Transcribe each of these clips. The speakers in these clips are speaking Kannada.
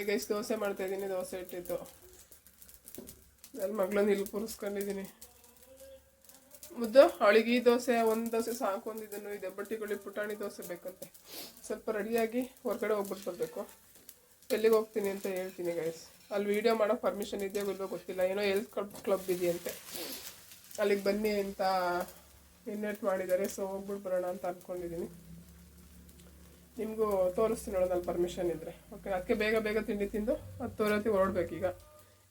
ಇಷ್ಟು ದೋಸೆ ಮಾಡ್ತಾ ಇದ್ದೀನಿ ದೋಸೆ ಇಟ್ಟಿತ್ತು ನನ್ನ ಮಗಳನ್ನ ಇಲ್ಲಿ ಕೂರಿಸ್ಕೊಂಡಿದ್ದೀನಿ ಮುದ್ದು, ಅವಳಿಗೆ ದೋಸೆ, ಒಂದು ದೋಸೆ ಸಾಕು ಒಂದು ಇದನ್ನು ಇದೆ ಬಟ್ಟಿಗಳು ಪುಟಾಣಿ ದೋಸೆ ಬೇಕಂತೆ. ಸ್ವಲ್ಪ ರೆಡಿಯಾಗಿ ಹೊರಗಡೆ ಹೋಗ್ಬಿಟ್ಟು ಬರಬೇಕು. ಎಲ್ಲಿಗೆ ಹೋಗ್ತೀನಿ ಅಂತ ಹೇಳ್ತೀನಿ ಗೈಸ್ ಅಲ್ಲಿ ವೀಡಿಯೋ ಮಾಡೋ ಪರ್ಮಿಷನ್ ಇದೆಯೋ ಇಲ್ವೋ ಗೊತ್ತಿಲ್ಲ. ಏನೋ ಹೆಲ್ತ್ ಕ್ಲಬ್ ಕ್ಲಬ್ ಇದೆಯಂತೆ. ಅಲ್ಲಿಗೆ ಬನ್ನಿ ಅಂತ ಇನ್ವೈಟ್ ಮಾಡಿದ್ದಾರೆ ಸೊ ಹೋಗ್ಬಿಟ್ಟು ಬರೋಣ ಅಂತ ಅಂದ್ಕೊಂಡಿದ್ದೀನಿ ನಿಮಗೂ ತೋರಿಸ್ತೀನಿ ನೋಡೋದಲ್ಲಿ ಪರ್ಮಿಷನ್ ಇದ್ದರೆ ಓಕೆ ಅದಕ್ಕೆ ಬೇಗ ಬೇಗ ತಿಂಡಿ ತಿಂದು ಅದು ತೋರತಿ ಹೊರಡ್ಬೇಕೀಗ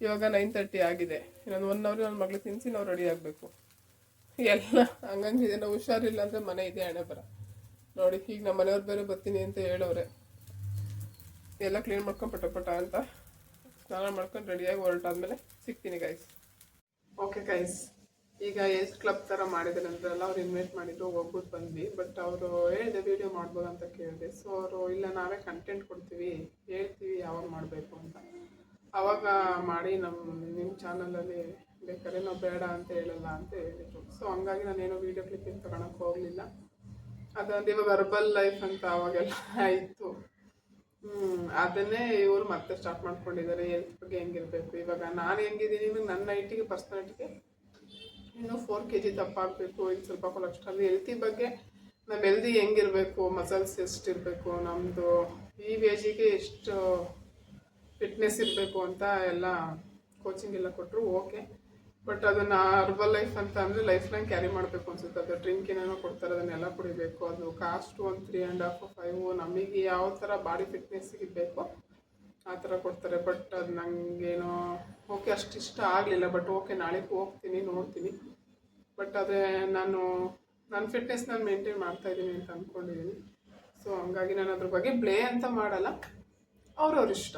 ಇವಾಗ ನೈನ್ ತರ್ಟಿ ಆಗಿದೆ. ಇನ್ನೊಂದು ಒನ್ ಅವರ್ ನನ್ನ ಮಗಳು ತಿನ್ನಿಸಿ ನಾವು ರೆಡಿ ಆಗಬೇಕು. ಎಲ್ಲ ಹಂಗಂಗಿದೆ ನಾವು ಹುಷಾರಿಲ್ಲ ಅಂದರೆ ಮನೆ ಇದೆ, ಹಣೆ ಬರ. ನೋಡಿ, ಈಗ ನಮ್ಮ ಮನೆಯವ್ರು ಬೇರೆ ಬರ್ತೀನಿ ಅಂತ ಹೇಳೋರೆ ಎಲ್ಲ ಕ್ಲೀನ್ ಮಾಡ್ಕೊಂಡು ಪಟ ಪಟ ಅಂತ. ಸ್ನಾನ ಮಾಡ್ಕೊಂಡು ರೆಡಿಯಾಗಿ ಹೊರಟಾದ್ಮೇಲೆ ಸಿಗ್ತೀನಿ ಗೈಸ್ ಓಕೆ ಗೈಸ್ ಈಗ ಎಸ್ ಕ್ಲಬ್ ಥರ ಮಾಡಿದ್ರೆ ಅಂದ್ರಲ್ಲ ಅವ್ರು ಇನ್ವೈಟ್ ಮಾಡಿದ್ರು ಹೋಗ್ಬಿಟ್ಟು ಬಂದ್ವಿ. ಬಟ್ ಅವರು ಹೇಳಿದೆ ವಿಡಿಯೋ ಮಾಡ್ಬೋದು ಅಂತ ಕೇಳಿದೆ. ಸೊ ಅವರು, ಇಲ್ಲ, ನಾವೇ ಕಂಟೆಂಟ್ ಕೊಡ್ತೀವಿ. ಹೇಳ್ತೀವಿ ಯಾವಾಗ ಮಾಡಬೇಕು ಅಂತ. ಅವಾಗ ಮಾಡಿ ನಮ್ಮ ನಿಮ್ಮ ಚಾನಲಲ್ಲಿ ಬೇಕಾದ್ರೆ ನಾವು ಬೇಡ ಅಂತ ಹೇಳಲ್ಲ ಅಂತ ಹೇಳಿದ್ರು. ಸೊ ಹಂಗಾಗಿ ನಾನೇನೋ ವೀಡಿಯೋ ಕ್ಲಿಪ್ಪಿಂಗ್ ತಗೊಳಕ್ಕೆ ಹೋಗಲಿಲ್ಲ. ಅದೊಂದು ಇವಾಗ ಅರ್ಬಲ್ ಲೈಫ್ ಅಂತ ಅವಾಗೆಲ್ಲ ಆಯಿತು. ಅದನ್ನೇ ಇವರು ಮತ್ತೆ ಸ್ಟಾರ್ಟ್ ಮಾಡ್ಕೊಂಡಿದ್ದಾರೆ. ಹೆಲ್ತ್ ಬಗ್ಗೆ ಹೆಂಗಿರ್ಬೇಕು? ಇವಾಗ ನಾನು ಹೆಂಗಿದ್ದೀನಿ ನನ್ನ ಐಟಿಗೆ ಪರ್ಸ್ನಾಲಿಟಿಗೆ ಇನ್ನು ಫೋರ್ ಕೆ ಜಿ ದಪ್ಪ ಇನ್ನು ಸ್ವಲ್ಪ ಕೊಲೆಸ್ಟ್ರಾಲ್ ಹೆಲ್ತಿ ಬಗ್ಗೆ. ನಮ್ಮ ಹೆಲ್ದಿ ಹೆಂಗಿರಬೇಕು ಮಸಲ್ಸ್ ಎಷ್ಟಿರಬೇಕು ನಮ್ಮದು ಈ ವೇಜಿಗೆ ಎಷ್ಟು ಫಿಟ್ನೆಸ್ ಇರಬೇಕು ಅಂತ ಎಲ್ಲ ಕೋಚಿಂಗ್ ಎಲ್ಲ ಕೊಟ್ಟರು ಓಕೆ ಬಟ್ ಅದನ್ನು ಅರ್ಬಲ್ ಲೈಫ್ ಅಂತ ಅಂದರೆ ಲೈಫ್ ಲೈನ್ ಕ್ಯಾರಿ ಮಾಡಬೇಕು ಅನ್ಸುತ್ತೆ. ಅದು ಡ್ರಿಂಕ್ ಏನೇನೋ ಕೊಡ್ತಾರೆ, ಅದನ್ನೆಲ್ಲ ಕುಡಿಬೇಕು. ಅದು ಕಾಸ್ಟ್ ಒಂದು ತ್ರೀ ಆ್ಯಂಡ್ ಹಾಫ್ ಫೈವ್ ನಮಗೆ ಯಾವ ಥರ ಬಾಡಿ ಫಿಟ್ನೆಸ್ಸಿಗೆ ಇರಬೇಕು ಆ ಥರ ಕೊಡ್ತಾರೆ. ಬಟ್ ಅದು ನನಗೇನೋ ಓಕೆ ಅಷ್ಟು ಇಷ್ಟ ಆಗಲಿಲ್ಲ. ಬಟ್ ಓಕೆ ನಾಳೆಗೆ ಹೋಗ್ತೀನಿ, ನೋಡ್ತೀನಿ. ಬಟ್ ಆದರೆ ನಾನು ನನ್ನ ಫಿಟ್ನೆಸ್ ನಾನು ಮೇಂಟೈನ್ ಮಾಡ್ತಾ ಇದ್ದೀನಿ ಅಂತ ಅಂದ್ಕೊಂಡಿದ್ದೀನಿ ಸೊ ಹಂಗಾಗಿ ನಾನು ಅದ್ರ ಬಗ್ಗೆ ಬ್ಲೇ ಅಂತ ಮಾಡಲ್ಲ. ಅವ್ರವ್ರ ಇಷ್ಟ.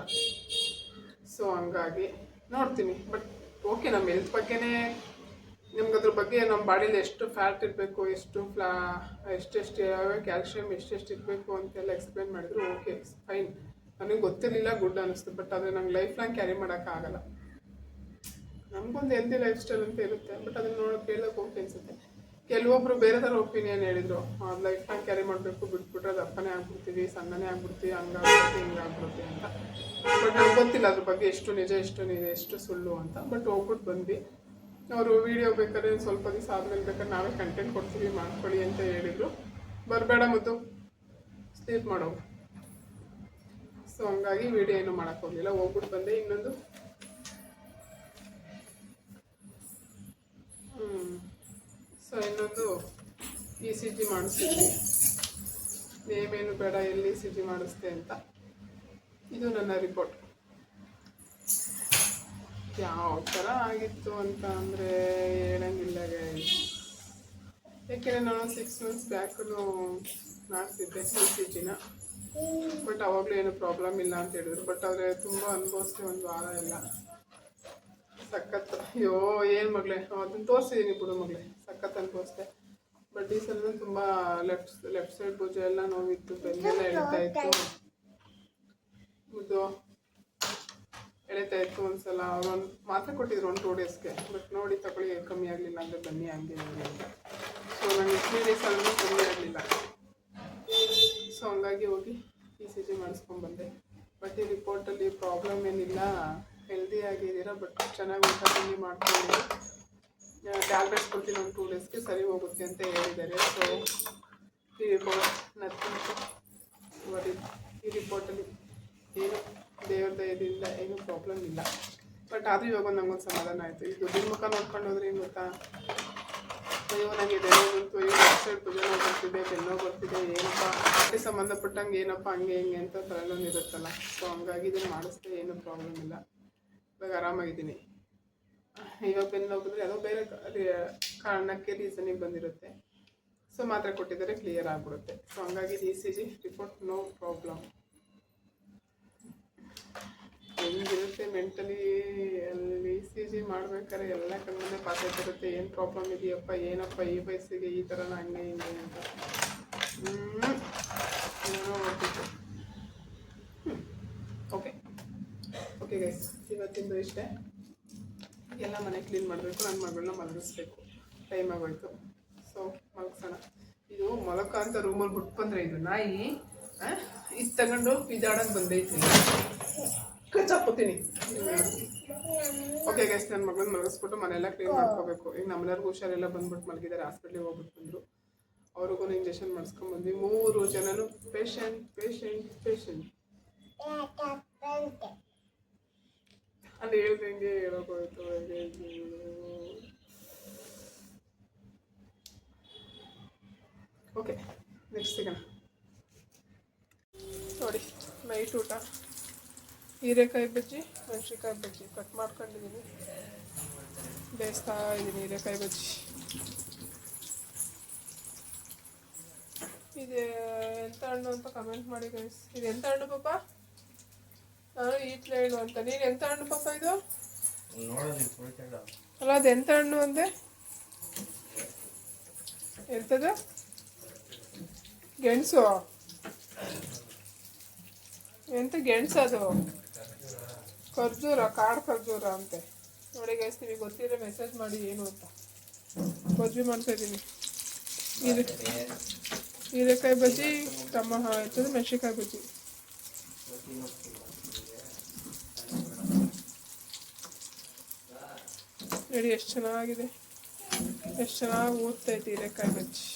ಸೊ ಹಂಗಾಗಿ ನೋಡ್ತೀನಿ. ಬಟ್ ಓಕೆ ನಮ್ಮ ಹೆಲ್ತ್ ಬಗ್ಗೆನೇ ನಿಮ್ಗೆ ಅದ್ರ ಬಗ್ಗೆ ನಮ್ಮ ಬಾಡಿಲಿ ಎಷ್ಟು ಫ್ಯಾಟ್ ಇರಬೇಕು, ಎಷ್ಟು ಫ್ಲಾ ಎಷ್ಟೆಷ್ಟು ಯಾವ್ಯಾವ ಕ್ಯಾಲ್ಶಿಯಮ್ ಎಷ್ಟೆಷ್ಟು ಇರಬೇಕು ಅಂತೆಲ್ಲ ಎಕ್ಸ್ಪ್ಲೈನ್ ಮಾಡಿದ್ರು ಓಕೆ ಫೈನ್ ನನಗೆ ಗೊತ್ತಿರಲಿಲ್ಲ ಗುಡ್ ಅನ್ನಿಸ್ತು ಬಟ್ ಆದರೆ ನಂಗೆ ಲೈಫ್ ಲಾಂಗ್ ಕ್ಯಾರಿ ಮಾಡೋಕ್ಕಾಗಲ್ಲ ನಮಗೊಂದು ಹೆಲ್ದಿ ಲೈಫ್ ಸ್ಟೈಲ್ ಅಂತ ಇರುತ್ತೆ ಬಟ್ ಅದನ್ನ ನೋಡೋಕೆ ಕೇಳೋಕೆ ಹೋಗಿ ಅನ್ಸುತ್ತೆ. ಕೆಲವೊಬ್ರು ಬೇರೆ ಥರ ಒಪಿನಿಯನ್ ಹೇಳಿದ್ರು. ಲೈಫ್ ಟೈಮ್ ಕ್ಯಾರಿ ಮಾಡಬೇಕು, ಬಿಟ್ಬಿಟ್ರೆ ದಪ್ಪನೇ ಆಗ್ಬಿಡ್ತೀವಿ, ಸಣ್ಣನೇ ಆಗ್ಬಿಡ್ತೀವಿ ಹಂಗಾಗ್ಬಿಡುತ್ತೆ ಆಗ್ಬಿಡ್ತೀವಿ ಅಂತ. ಬಟ್ ನಂಗೆ ಗೊತ್ತಿಲ್ಲ ಅದ್ರ ಬಗ್ಗೆ ಎಷ್ಟು ನಿಜ ಎಷ್ಟು ನಿಜ ಎಷ್ಟು ಸುಳ್ಳು ಅಂತ. ಬಟ್ ಹೋಗ್ಬಿಟ್ಟು ಬಂದ್ವಿ. ಅವರು ವಿಡಿಯೋ ಬೇಕಾದ್ರೆ ಸ್ವಲ್ಪ ದಿವಸ ಆದ್ಮೇಲೆ ಬೇಕಾದ್ರೆ ನಾವೇ ಕಂಟೆಂಟ್ ಕೊಡ್ತೀವಿ, ಮಾಡ್ಕೊಳ್ಳಿ ಅಂತ ಹೇಳಿದರು. ಬರಬೇಡ ಮುದ್ದು. ಸ್ಲೀಪ್ ಮಾಡೋ. ಸೊ ಹಂಗಾಗಿ ವಿಡಿಯೋ ಏನು ಮಾಡೋಕ್ಕೋಗಲಿಲ್ಲ ಹೋಗ್ಬಿಟ್ಟು ಬಂದೆ. ಇನ್ನೊಂದು ಸಿ ಜಿ ಮಾಡಿಸ್ತೀನಿ. ನೇಮೇನು ಬೇಡ, ಎಲ್ಲಿ ಸಿ ಜಿ ಮಾಡಿಸ್ತೆ ಅಂತ. ಇದು ನನ್ನ ರಿಪೋರ್ಟ್ ಯಾವ ಥರ ಆಗಿತ್ತು ಅಂತ ಅಂದರೆ ಹೇಳಂಗಿಲ್ಲ. ಯಾಕೆಂದರೆ ನಾನು ಸಿಕ್ಸ್ ಮಂತ್ಸ್ ಬ್ಯಾಕೂ ಮಾಡಿಸಿದ್ದೆ ಸಿ ಸಿ ಜಿನ ಬಟ್ ಅವಾಗಲೂ ಏನು ಪ್ರಾಬ್ಲಮ್ ಇಲ್ಲ ಅಂತ ಹೇಳಿದ್ರು. ಬಟ್ ಆದರೆ ತುಂಬ ಅನುಭವಿಸಿದೆ ಒಂದು ವಾರ ಎಲ್ಲ. ಸಖತ್. ಅಯ್ಯೋ, ಏನು ಮಗಳೇ? ಅದನ್ನ ತೋರಿಸಿದ್ದೀನಿ ಬಿಡು ಮಗಳೇ. ಸಖತ್ ಅನುಭವಿಸ್ದೆ. ಬಟ್ ಈ ಸಲ ತುಂಬ ಲೆಫ್ಟ್ ಲೆಫ್ಟ್ ಸೈಡ್ ಭುಜ ಎಲ್ಲ ನೋವಿತ್ತು ಬೆನ್ನೆಲ್ಲ ಎಳಿತಾ ಇತ್ತು. ಮುದ್ದು ಎಳಿತಾ ಇತ್ತು ಒಂದ್ಸಲ. ಅವ್ರೊಂದು ಮಾತ್ರೆ ಕೊಟ್ಟಿದ್ರು ಒಂದು ಟೂ ಡೇಸ್ಗೆ ಬಟ್ ನೋಡಿ ತಗೊಳ್ಳಿ ಕಮ್ಮಿ ಆಗಲಿಲ್ಲ ಅಂದರೆ ಬನ್ನಿ ಹಂಗೆ ಅಂತ. ಸೊ ನನಗೆ ತ್ರೀ ಡೇಸ್ ಆದ್ರೂ ಕಮ್ಮಿ ಆಗಲಿಲ್ಲ. ಸೊ ಹಂಗಾಗಿ ಹೋಗಿ ಇ ಸಿ ಜಿ ಮಾಡಿಸ್ಕೊಂಡ್ಬಂದೆ ಬಟ್ ಈ ರಿಪೋರ್ಟಲ್ಲಿ ಪ್ರಾಬ್ಲಮ್ ಏನಿಲ್ಲ. ಹೆಲ್ದಿ ಆಗಿದ್ದೀರಾ ಬಟ್ ಚೆನ್ನಾಗಿ ಊಟ ತಿಂಡಿ ಟ್ಯಾಬ್ಲೆಟ್ಸ್ ಕೊಡ್ತೀನಿ ಒಂದು ಟೂ ಡೇಸ್ಗೆ ಸರಿ ಹೋಗುತ್ತೆ ಅಂತ ಹೇಳಿದ್ದಾರೆ. ಸೊ ಈ ರಿಪೋರ್ಟ್ ನಥಿಂಗ್ ಈ ರಿಪೋರ್ಟಲ್ಲಿ ಏನು ದೇವ್ರ ದಯದಿಂದ ಏನು ಪ್ರಾಬ್ಲಮ್ ಇಲ್ಲ. ಬಟ್ ಆದರೂ ಇವಾಗ ಒಂದು ನಂಗೊಂದು ಸಮಾಧಾನ ಆಯಿತು. ಈ ದುಡ್ಡಿನ ಮುಖ ನೋಡ್ಕೊಂಡು ಹೋದ್ರೆ ಏನು ಗೊತ್ತಾ? ಅಯ್ಯೋ ನನಗೆ ಬಂತು ಅಯ್ಯೋ ವೆಬ್ಸೈಟ್ ಪೂಜೆ ಬರ್ತಿದೆ ಬೆನ್ನೋ ಬರ್ತಿದೆ, ಏನಪ್ಪ? ಅದಕ್ಕೆ ಸಂಬಂಧಪಟ್ಟಂಗೆ ಏನಪ್ಪ, ಹಂಗೆ ಹಿಂಗೆ ಅಂತ ತಲೆನೋವು ಇರುತ್ತಲ್ಲ. ಸೊ ಹಂಗಾಗಿ ಇದನ್ನು ಮಾಡಿಸ್ದೆ ಏನೂ ಪ್ರಾಬ್ಲಮ್ ಇಲ್ಲ. ಇವಾಗ ಆರಾಮಾಗಿದ್ದೀನಿ. ಇವಾಗ ಬೆನ್ನು ಬಂದರೆ ಯಾವುದೋ ಬೇರೆ ಕಾರಣಕ್ಕೆ ರೀಸನಿಗೆ ಬಂದಿರುತ್ತೆ. ಸೊ ಮಾತ್ರೆ ಕೊಟ್ಟಿದ್ದಾರೆ ಕ್ಲಿಯರ್ ಆಗಿಬಿಡುತ್ತೆ. ಸೊ ಹಂಗಾಗಿ E C G report no problem ಹೆಂಗಿರುತ್ತೆ ಮೆಂಟಲಿ ಅಲ್ಲಿ ಇ ಸಿ ಜಿ ಮಾಡ್ಬೇಕಾದ್ರೆ ಎಲ್ಲ ಪಾತೈತೆ ಇರುತ್ತೆ ಏನು ಪ್ರಾಬ್ಲಮ್ ಇದೆಯಪ್ಪ, ಏನಪ್ಪ ಈ ವಯಸ್ಸಿಗೆ ಈ ಥರನ ಹಂಗೆ, ಹಿಂಗೆ ಅಂತ. ಓಕೆ ಓಕೆ ಗೈಸ್ ಇವತ್ತಿಂದು ಇಷ್ಟೇ. ಎಲ್ಲ ಮನೆ ಕ್ಲೀನ್ ಮಾಡಬೇಕು ನನ್ನ ಮಗಳನ್ನ ಮಲಗಿಸ್ಬೇಕು. ಟೈಮ್ ಆಗೋಯ್ತು. ಸೊ ಮಲಗ್ಸೋಣ. ಇದು ಮೊಲಕ ಅಂತ ರೂಮಲ್ಲಿ ಬಿಟ್ಟು ಬಂದ್ರೆ ಇದು ನಾಯಿ ಇದು ತಗೊಂಡು ಬಿದ್ದಾಡಕ್ಕೆ ಬಂದೈತಿ. ಕಚ್ಚಾಕೋತೀನಿ ಓಕೆ ಗೈಸ್ ನನ್ನ ಮಗಳನ್ನ ಮಲಗಿಸ್ಬಿಟ್ಟು ಮನೆಯೆಲ್ಲ ಕ್ಲೀನ್ ಮಾಡ್ಕೋಬೇಕು. ಈಗ ನಮ್ಮೆಲ್ಲರಿಗೂ ಹುಷಾರೆಲ್ಲ ಬಂದ್ಬಿಟ್ಟು ಮಲಗಿದ್ದಾರೆ ಹಾಸ್ಪಿಟ್ಲಿಗೆ ಹೋಗ್ಬಿಟ್ಟು ಬಂದರು ಅವ್ರಿಗೂ ಇಂಜೆಕ್ಷನ್ ಮಾಡಿಸ್ಕೊಂಡ್ಬಂದ್ವಿ ಮೂರು ಜನನು ಪೇಷಂಟ್ ಪೇಷಂಟ್ ಪೇಷಂಟ್ ಅಲ್ಲಿ ಹೇಳ್ದಂಗೆ ಹೇಳೋಕೋಯ್ತು ಓಕೆ ನೆಕ್ಸ್ಟ್ ಸಿಗೋಣ. ನೋಡಿ ನೈಟ್ ಊಟ. ಹೀರೆಕಾಯಿ ಬಜ್ಜಿ ಮೆಣಸಿನ್ಕಾಯಿ ಬಜ್ಜಿ. ಕಟ್ ಮಾಡ್ಕೊಂಡಿದ್ದೀನಿ ಬೇಯಿಸ್ತಾ ಇದ್ದೀನಿ ಹೀರೆಕಾಯಿ ಬಜ್ಜಿ. ಇದು, ಎಂತ ಹಣ್ಣು ಅಂತ ಕಮೆಂಟ್ ಮಾಡಿ ಗೈಸ್ ಇದು ಎಂತ ಹಣ್ಣು ಪಾಪ? ನಾನು ಈಟ್ಲೆ ಹಣ್ಣು ಅಂತ. ನೀನು ಎಂತ ಹಣ್ಣು ಪಾಪ ಇದು? ಅಲ್ಲ ಅದು ಎಂತ ಹಣ್ಣು ಅಂದೆ? ಎಂತದ? ಗೆಣಸು. ಎಂತ ಗೆಣಸು ಅದು? ಖರ್ಜೂರ ಕಾಡು ಖರ್ಜೂರ ಅಂತೆ. ನೋಡಿ ಗೈಸ್ ನಿಮಗೆ ಗೊತ್ತಿರೋ ಮೆಸೇಜ್ ಮಾಡಿ ಏನು ಅಂತ. ಬಜ್ಜಿ ಮಾಡ್ತಾ ಇದ್ದೀನಿ. ಹೀರೆ ಹೀರೆಕಾಯಿ ಬಜ್ಜಿ ತಮ್ಮ ಇರ್ತದೆ ಮೆಣಸಿನ್ಕಾಯಿ ಬಜ್ಜಿ. ನೋಡಿ ಎಷ್ಟು ಚೆನ್ನಾಗಿದೆ ಎಷ್ಟು ಚೆನ್ನಾಗಿ ಓದ್ತೈತೆ ಹೀರೆಕಾಯಿ ಬಜ್ಜಿ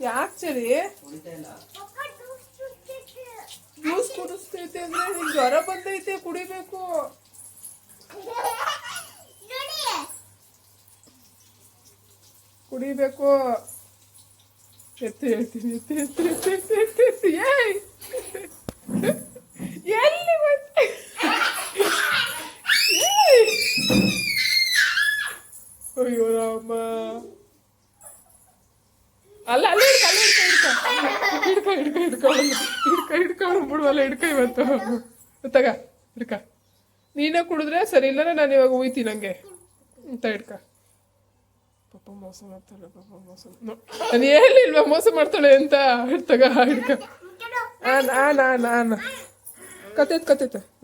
ಯಾಕೆ ಸರಿ ಜ್ಯೂಸ್ ಕುಡಿಸ್ತೈತೆ ಅಂದ್ರೆ ನಿಂಗೆ ಜ್ವರ ಬಂದೈತೆ ಕುಡಿಬೇಕು ಕುಡಿಬೇಕು ಎತ್ತು ಹೇಳ್ತೀನಿ ಎತ್ತು ಎತ್ತು ಎತ್ತು ಎತ್ತು ಎತ್ತು ಎತ್ತು ಏಯ್ ಹಿಡ್ಕ ಹಿಡ್ಕ ಹಿಡ್ಕ ಹಿಡ್ಕ ಹಿಡ್ಕ ಹಿಡ್ಕ ಹಿಡ್ಕ ಇವತ್ತು. ತಗ, ಹಿಡ್ಕ. ನೀನೇ ಕುಡಿದ್ರೆ ಸರಿ ಇಲ್ಲ ನಾನು ಇವಾಗ ಹೋಯ್ತೀನಿ ನನಗೆ ಅಂತ ಹಿಡ್ಕ. ಪಾಪ ಮೋಸ ಮಾಡ್ತಾಳೆ, ಪಾಪ ಮೋಸ ನಾನು ಹೇಳಿಲ್ವಾ ಮೋಸ ಮಾಡ್ತಾಳೆ ಅಂತ? ಹಿಡ್ತಗ ಹಿಡ್ಕ. ಆನ್ ಆನ್ ಆನ್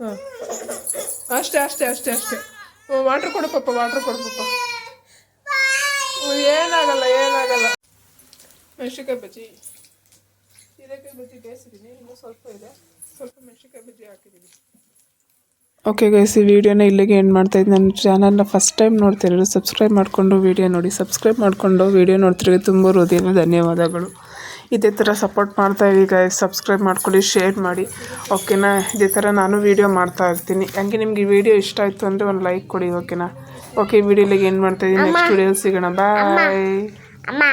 ಹಾಂ. ಅಷ್ಟೇ ಅಷ್ಟೇ ಅಷ್ಟೇ ಅಷ್ಟೇ. ವಾಟ್ರ್ ಕೊಡು ಪಾಪ ವಾಟ್ರ್ ಕೊಡು ಪಾಪ. ಏನಾಗಲ್ಲ ಏನಾಗಲ್ಲ. ಮೆಣಸಿನ್ಕಾಯಿ ಬಜ್ಜಿ. ಹೀರೆಕಾಯಿ ಬಜ್ಜಿ ಬೇಯಿಸಿದ್ದೀನಿ. ಇನ್ನೂ ಸ್ವಲ್ಪ ಇದೆ. ಸ್ವಲ್ಪ ಮೆಣಸಿನ್ಕಾಯಿ ಬಜ್ಜಿ ಹಾಕಿದ್ದೀನಿ. ಓಕೆ ಗೈಸ್ ಈ ವಿಡಿಯೋನ ಇಲ್ಲಿಗೆ ಎಂಡ್ ಮಾಡ್ತಾ ಇದ್ದೀನಿ. ನನ್ನ ಚಾನಲ್ನ ಫಸ್ಟ್ ಟೈಮ್ ನೋಡ್ತಿರೋದು ಸಬ್ಸ್ಕ್ರೈಬ್ ಮಾಡಿಕೊಂಡು ವಿಡಿಯೋ ನೋಡಿ. ಸಬ್ಸ್ಕ್ರೈಬ್ ಮಾಡಿಕೊಂಡು ವಿಡಿಯೋ ನೋಡ್ತಿರೋದು ತುಂಬ ಹೃದಯನ ಧನ್ಯವಾದಗಳು. ಇದೇ ಥರ ಸಪೋರ್ಟ್ ಮಾಡ್ತಾ ಇರಿ ಗೈಸ್ ಸಬ್ಸ್ಕ್ರೈಬ್ ಮಾಡ್ಕೊಳ್ಳಿ ಶೇರ್ ಮಾಡಿ. ಓಕೆನಾ ಇದೇ ಥರ ನಾನು ವಿಡಿಯೋ ಮಾಡ್ತಾ ಇರ್ತೀನಿ. ಹಂಗೆ ನಿಮಗೆ ಈ ವಿಡಿಯೋ ಇಷ್ಟ ಆಯಿತು ಅಂದರೆ ಒಂದು ಲೈಕ್ ಕೊಡಿ ಓಕೆನಾ ಓಕೆ ಈ ವಿಡಿಯೋಲಿಗೆ ಏನು ಮಾಡ್ತಾಯಿದ್ದೀನಿ ನೆಕ್ಸ್ಟ್ ವಿಡಿಯೋ ಸಿಗೋಣ. ಬಾಯ್ ಅಮ್ಮ.